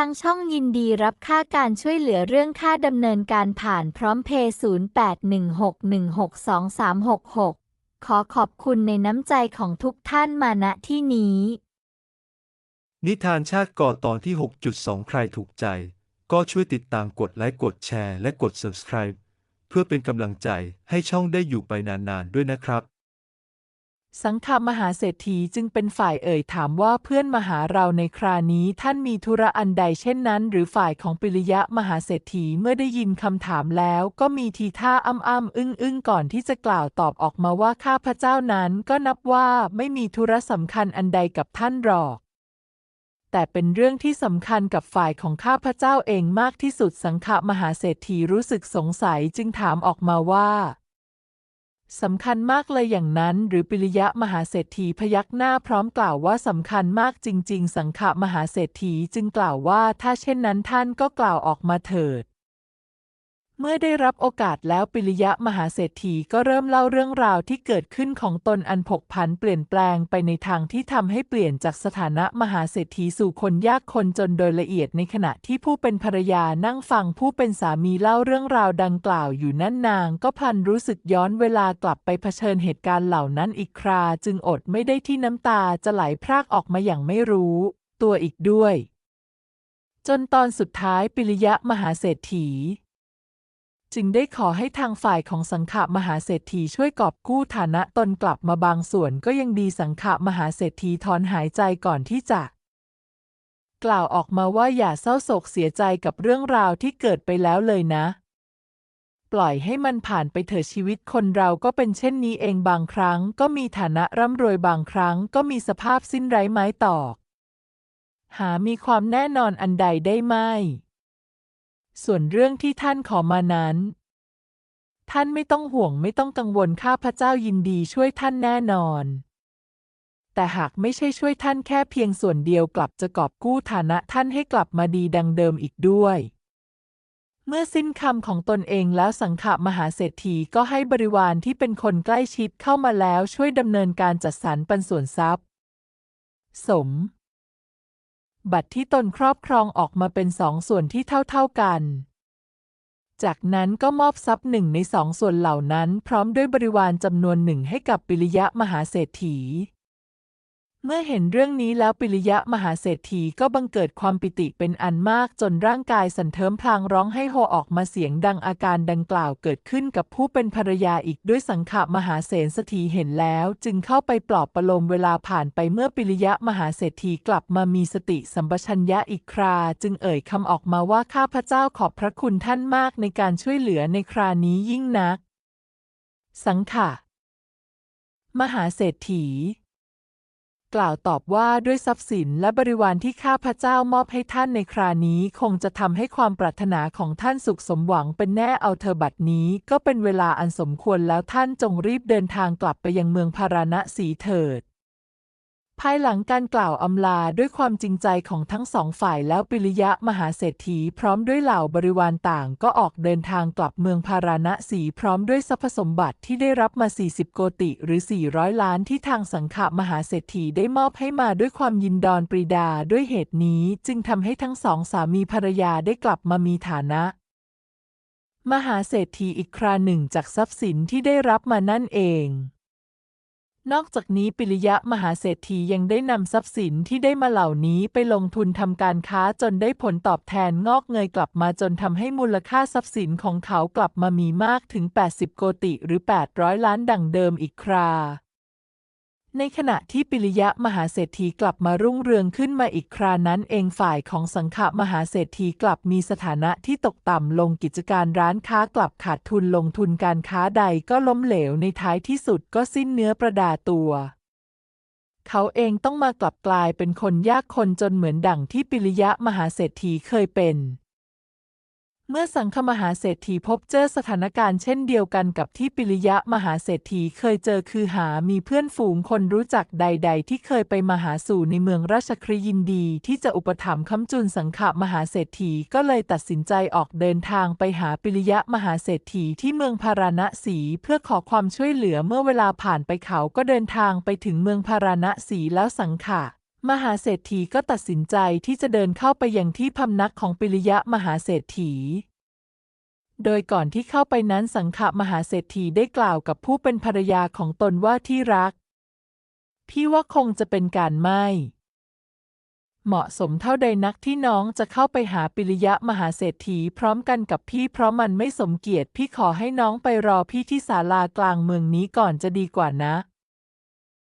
างช่องยินดีรับค่าการช่วยเหลือเรื่องค่าดำเนินการผ่านพร้อมเพย์0816162366 ขอขอบคุณในน้ำใจของทุกท่านมาณที่นี้ นิทานชาติก่อตอนที่ 6.2 ใครถูกใจ ก็ช่วยติดตามกดไลค์กดแชร์และกด subscribe เพื่อเป็นกำลังใจให้ช่องได้อยู่ไปนานๆด้วยนะครับ สังฆมหาเศรษฐีจึงเป็นฝ่ายเอ่ยถามว่าเพื่อนมาหาเราในครานี้ท่านมีธุระอันใดเช่นนั้น หรือฝ่ายของปิริยะมหาเศรษฐีเมื่อได้ยินคำถามแล้ว ก็มีทีท่าอ้ำอ้ำอึ้งอึ้งก่อนที่จะกล่าวตอบออกมาว่าข้าพระเจ้านั้นก็นับว่าไม่มีธุระสำคัญอันใดกับท่านหรอก แต่เป็นเรื่องที่สำคัญกับฝ่ายของข้าพระเจ้าเองมากที่สุดสังฆมหาเศรษฐีรู้สึกสงสัยจึงถามออกมาว่า สำคัญมากเลยอย่างนั้น หรือปิริยะมหาเศรษฐีพยักหน้าพร้อมกล่าวว่าสำคัญมากจริง ๆ สังฆมหาเศรษฐีจึงกล่าวว่าถ้าเช่นนั้นท่านก็กล่าวออกมาเถิด เมื่อได้รับโอกาสแล้วปิริยะมหาเศรษฐีก็เริ่มเล่าเรื่องราวที่เกิดขึ้นของตนอันผกผันเปลี่ยนแปลงไปในทางที่ทำให้เปลี่ยนจากสถานะมหาเศรษฐีสู่คนยากคนจนโดยละเอียดในขณะที่ผู้เป็นภรรยานั่งฟังผู้เป็นสามีเล่าเรื่องราวดังกล่าวอยู่นั่นนาง ก็พันรู้สึกย้อนเวลากลับไปเผชิญเหตุการณ์เหล่านั้นอีกครา จึงอดไม่ได้ที่น้ำตาจะไหลพรากออกมาอย่างไม่รู้ ตัวอีกด้วย จนตอนสุดท้ายปิริยะมหาเศรษฐี จึงได้ขอให้ทางฝ่ายของสังฆมหาเศรษฐีช่วยกอบกู้ฐานะตนกลับมาบางส่วนก็ยังดีสังฆมหาเศรษฐีถอนหายใจก่อนที่จะ กล่าวออกมาว่าอย่าเศร้าโศกเสียใจกับเรื่องราวที่เกิดไปแล้วเลยนะ ปล่อยให้มันผ่านไปเถอะชีวิตคนเราก็เป็นเช่นนี้เองบางครั้ง ก็มีฐานะร่ำรวยบางครั้ง ก็มีสภาพสิ้นไร้ไม้ตอก หามีความแน่นอนอันใดได้ไหม ส่วนเรื่องที่ท่านขอมานั้น ท่านไม่ต้องห่วงไม่ต้องกังวลข้าพระเจ้ายินดีช่วยท่านแน่นอน แต่หากไม่ใช่ช่วยท่านแค่เพียงส่วนเดียวกลับจะกอบกู้ฐานะท่านให้กลับมาดีดังเดิมอีกด้วย เมื่อสิ้นคำของตนเองแล้วสังฆมหาเศรษฐีก็ให้บริวารที่เป็นคนใกล้ชิดเข้ามาแล้วช่วยดำเนินการจัดสรรปันส่วนทรัพย์ สม บัตรที่ตนครอบครองออกมาเป็นสองส่วนที่เท่าๆกัน จากนั้นก็มอบทรัพย์หนึ่งในสองส่วนเหล่านั้น พร้อมด้วยบริวารจำนวนหนึ่งให้กับปิริยะมหาเศรษฐี เมื่อเห็นเรื่องนี้แล้วปิริยะมหาเศรษฐีก็บังเกิดความปิติเป็นอันมากจนร่างกายสันเทิมพลางร้องให้โฮออกมาเสียงดังอาการดังกล่าวเกิดขึ้นกับผู้เป็นภรรยาอีกด้วยสังขมหาเสนสถีเห็นแล้ว จึงเข้าไปปลอบประโลมเวลาผ่านไปเมื่อปิริยะมหาเศรษฐีกลับมามีสติสัมปชัญญะอีกครา จึงเอ่ยคำออกมาว่าข้าพระเจ้าขอบพระคุณท่านมากในการช่วยเหลือในครานี้ยิ่งนัก สังขะมหาเศรษฐี กล่าวตอบว่าด้วยทรัพย์สินและบริวารที่ข้าพระเจ้ามอบให้ท่านในครานี้คงจะทำให้ความปรารถนาของท่านสุขสมหวังเป็นแน่เอาเธอบัดนี้ ก็เป็นเวลาอันสมควรแล้วท่านจงรีบเดินทางกลับไปยังเมืองพาราณสีเถิด ภายหลังการกล่าวอำลาด้วยความจริงใจของทั้งสองฝ่ายแล้วปิริยะมหาเศรษฐีพร้อมด้วยเหล่าบริวารต่างก็ออกเดินทางกลับเมืองพาราณสีพร้อมด้วยทรัพย์สมบัติที่ได้รับมา 40 โกติหรือ 400 ล้านที่ทางสังฆมหาเศรษฐีได้มอบให้มาด้วยความยินดอนปรีดาด้วยเหตุนี้จึงทำให้ทั้งสองสามีภรรยาได้กลับมามีฐานะมหาเศรษฐีอีกคราหนึ่งจากทรัพย์สินที่ได้รับมานั่นเอง นอกจากนี้ปิริยะมหาเศรษฐียังได้นำทรัพย์สินที่ได้มาเหล่านี้ไปลงทุนทำการค้าจนได้ผลตอบแทนงอกเงยกลับมาจนทำให้มูลค่าทรัพย์สินของเขากลับมามีมากถึง 80 โกติหรือ 800 ล้านดังเดิมอีกครา ในขณะที่ปิริยะมหาเศรษฐีกลับมารุ่งเรืองขึ้นมาอีกครานั้นเองฝ่ายของสังฆมหาเศรษฐีกลับมีสถานะที่ตกต่ำลงกิจการร้านค้ากลับขาดทุนลงทุนการค้าใดก็ล้มเหลวในท้ายที่สุดก็สิ้นเนื้อประดาตัว เขาเองต้องมากลับกลายเป็นคนยากคนจนเหมือนดั่งที่ปิริยะมหาเศรษฐีเคยเป็น เมื่อสังฆมหาเศรษฐีพบเจอสถานการณ์เช่นเดียวกันกับที่ปิริยะมหาเศรษฐีเคยเจอคือหามีเพื่อนฝูงคนรู้จักใด ๆ ที่เคยไปมาหาสู่ในเมืองราชครียินดี ที่จะอุปถัมภ์ค้ำจุนสังฆมหาเศรษฐีก็เลยตัดสินใจออกเดินทางไปหาปิริยะมหาเศรษฐีที่เมืองพาราณสีเพื่อขอความช่วยเหลือเมื่อเวลาผ่านไปเขาก็เดินทางไปถึงเมืองพาราณสีแล้วสังฆะ มหาเศรษฐีก็ตัดสินใจที่จะเดินเข้าไปยังที่พำนักของปิริยะมหาเศรษฐี โดยก่อนที่เข้าไปนั้นสังขมหาเศรษฐีได้กล่าวกับผู้เป็นภรรยาของตนว่าที่รัก พี่ว่าคงจะเป็นการไม่ เหมาะสมเท่าใดนักที่น้องจะเข้าไปหาปิริยะมหาเศรษฐีพร้อมกันกับพี่เพราะมันไม่สมเกียรติพี่ขอให้น้องไปรอพี่ที่ศาลากลางเมืองนี้ก่อนจะดีกว่านะ